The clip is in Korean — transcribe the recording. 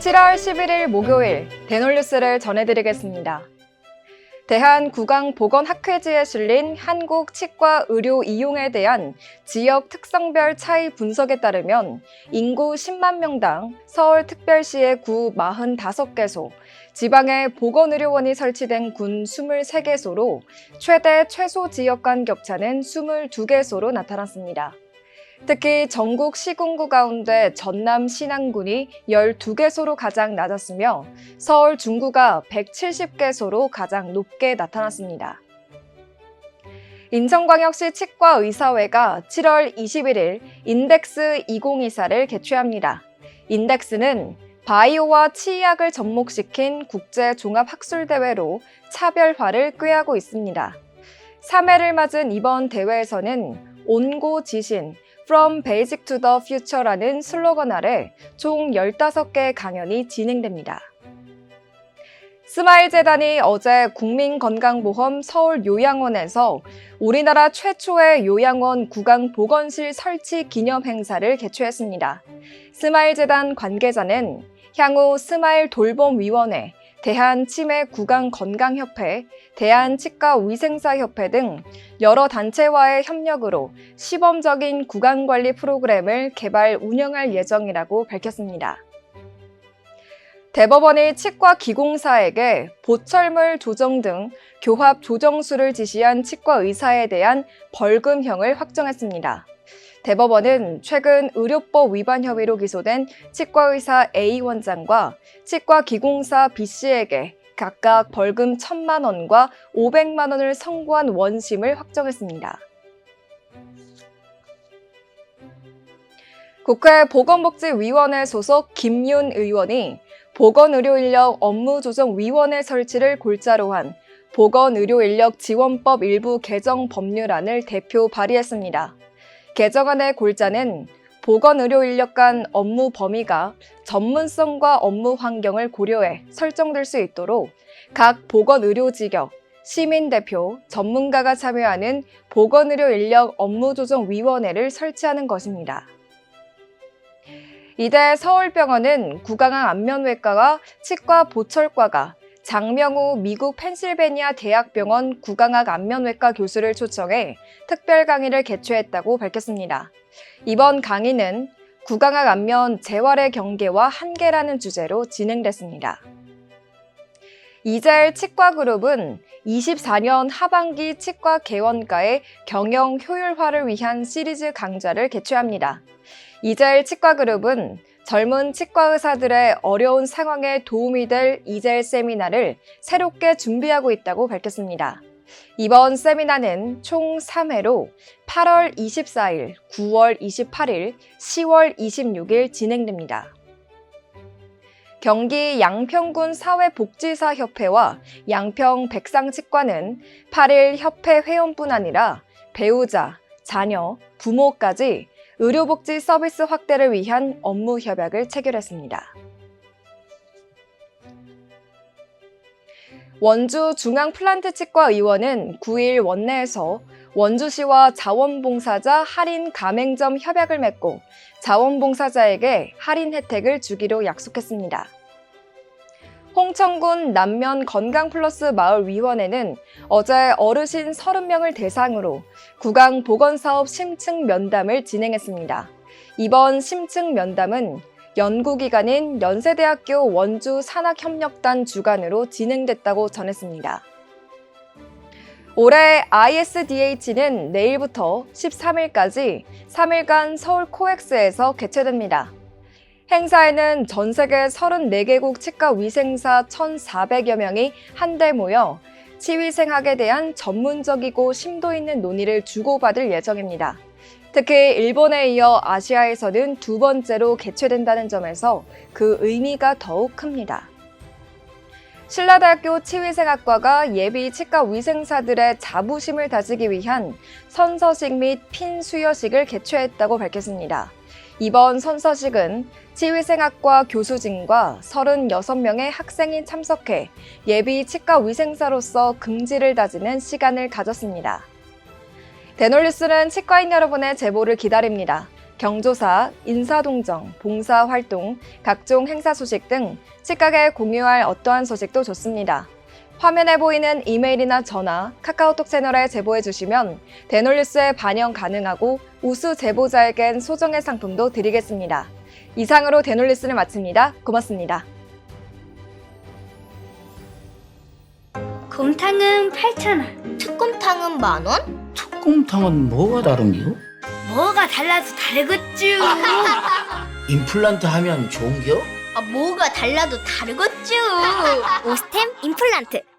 7월 11일 목요일 대놀뉴스를 전해드리겠습니다. 대한구강보건학회지에 실린 한국 치과 의료 이용에 대한 지역 특성별 차이 분석에 따르면 인구 10만 명당 서울 특별시의 구 45개소, 지방에 보건의료원이 설치된 군 23개소로 최대 최소 지역 간 격차는 22개소로 나타났습니다. 특히 전국 시군구 가운데 전남 신안군이 12개소로 가장 낮았으며 서울 중구가 170개소로 가장 높게 나타났습니다. 인천광역시 치과의사회가 7월 21일 인덱스 2024를 개최합니다. 인덱스는 바이오와 치의학을 접목시킨 국제 종합학술대회로 차별화를 꾀하고 있습니다. 3회를 맞은 이번 대회에서는 온고 지신, From Basic to the Future라는 슬로건 아래 총 15개 강연이 진행됩니다. 스마일 재단이 어제 국민건강보험 서울요양원에서 우리나라 최초의 요양원 구강 보건실 설치 기념 행사를 개최했습니다. 스마일 재단 관계자는 향후 스마일 돌봄위원회, 대한치매구강건강협회, 대한치과위생사협회 등 여러 단체와의 협력으로 시범적인 구강관리 프로그램을 개발 운영할 예정이라고 밝혔습니다. 대법원이 치과 기공사에게 보철물 조정 등 교합 조정수를 지시한 치과 의사에 대한 벌금형을 확정했습니다. 대법원은 최근 의료법 위반 혐의로 기소된 치과의사 A 원장과 치과 기공사 B 씨에게 각각 벌금 1천만 원과 500만 원을 선고한 원심을 확정했습니다. 국회 보건복지위원회 소속 김윤 의원이 보건의료인력 업무조정위원회 설치를 골자로 한 보건의료인력 지원법 일부 개정 법률안을 대표 발의했습니다. 개정안의 골자는 보건의료 인력 간 업무 범위가 전문성과 업무 환경을 고려해 설정될 수 있도록 각 보건의료직역, 시민대표, 전문가가 참여하는 보건의료 인력 업무조정위원회를 설치하는 것입니다. 이대 서울병원은 구강암 안면외과와 치과 보철과가 장명우 미국 펜실베니아 대학병원 구강학 안면외과 교수를 초청해 특별 강의를 개최했다고 밝혔습니다. 이번 강의는 구강학 안면 재활의 경계와 한계라는 주제로 진행됐습니다. 이젤 치과그룹은 24년 하반기 치과 개원가의 경영 효율화를 위한 시리즈 강좌를 개최합니다. 이젤 치과그룹은 젊은 치과 의사들의 어려운 상황에 도움이 될 이젤 세미나를 새롭게 준비하고 있다고 밝혔습니다. 이번 세미나는 총 3회로 8월 24일, 9월 28일, 10월 26일 진행됩니다. 경기 양평군 사회복지사 협회와 양평 백상치과는 8일 협회 회원뿐 아니라 배우자, 자녀, 부모까지 의료복지 서비스 확대를 위한 업무 협약을 체결했습니다. 원주 중앙플란트 치과 의원은 9일 원내에서 원주시와 자원봉사자 할인 가맹점 협약을 맺고 자원봉사자에게 할인 혜택을 주기로 약속했습니다. 홍천군 남면 건강플러스 마을위원회는 어제 어르신 30명을 대상으로 구강 보건사업 심층 면담을 진행했습니다. 이번 심층 면담은 연구기관인 연세대학교 원주 산학협력단 주관으로 진행됐다고 전했습니다. 올해 ISDH는 내일부터 13일까지 3일간 서울 코엑스에서 개최됩니다. 행사에는 전 세계 34개국 치과 위생사 1,400여 명이 한데 모여 치위생학에 대한 전문적이고 심도 있는 논의를 주고받을 예정입니다. 특히 일본에 이어 아시아에서는 두 번째로 개최된다는 점에서 그 의미가 더욱 큽니다. 신라대학교 치위생학과가 예비 치과 위생사들의 자부심을 다지기 위한 선서식 및 핀수여식을 개최했다고 밝혔습니다. 이번 선서식은 치위생학과 교수진과 36명의 학생이 참석해 예비 치과 위생사로서 긍지를 다지는 시간을 가졌습니다. 대놀뉴스는 치과인 여러분의 제보를 기다립니다. 경조사, 인사동정, 봉사활동, 각종 행사 소식 등 시각에 공유할 어떠한 소식도 좋습니다. 화면에 보이는 이메일이나 전화, 카카오톡 채널에 제보해 주시면 대놀뉴스에 반영 가능하고 우수 제보자에겐 소정의 상품도 드리겠습니다. 이상으로 대놀뉴스를 마칩니다. 고맙습니다. 곰탕은 8,000원. 특곰탕은 만 원? 특곰탕은 뭐가 다른겨? 뭐가 달라서 다르겠쥬. 임플란트 하면 좋은겨? 아, 뭐가 달라도 다르겠죠. 오스템 임플란트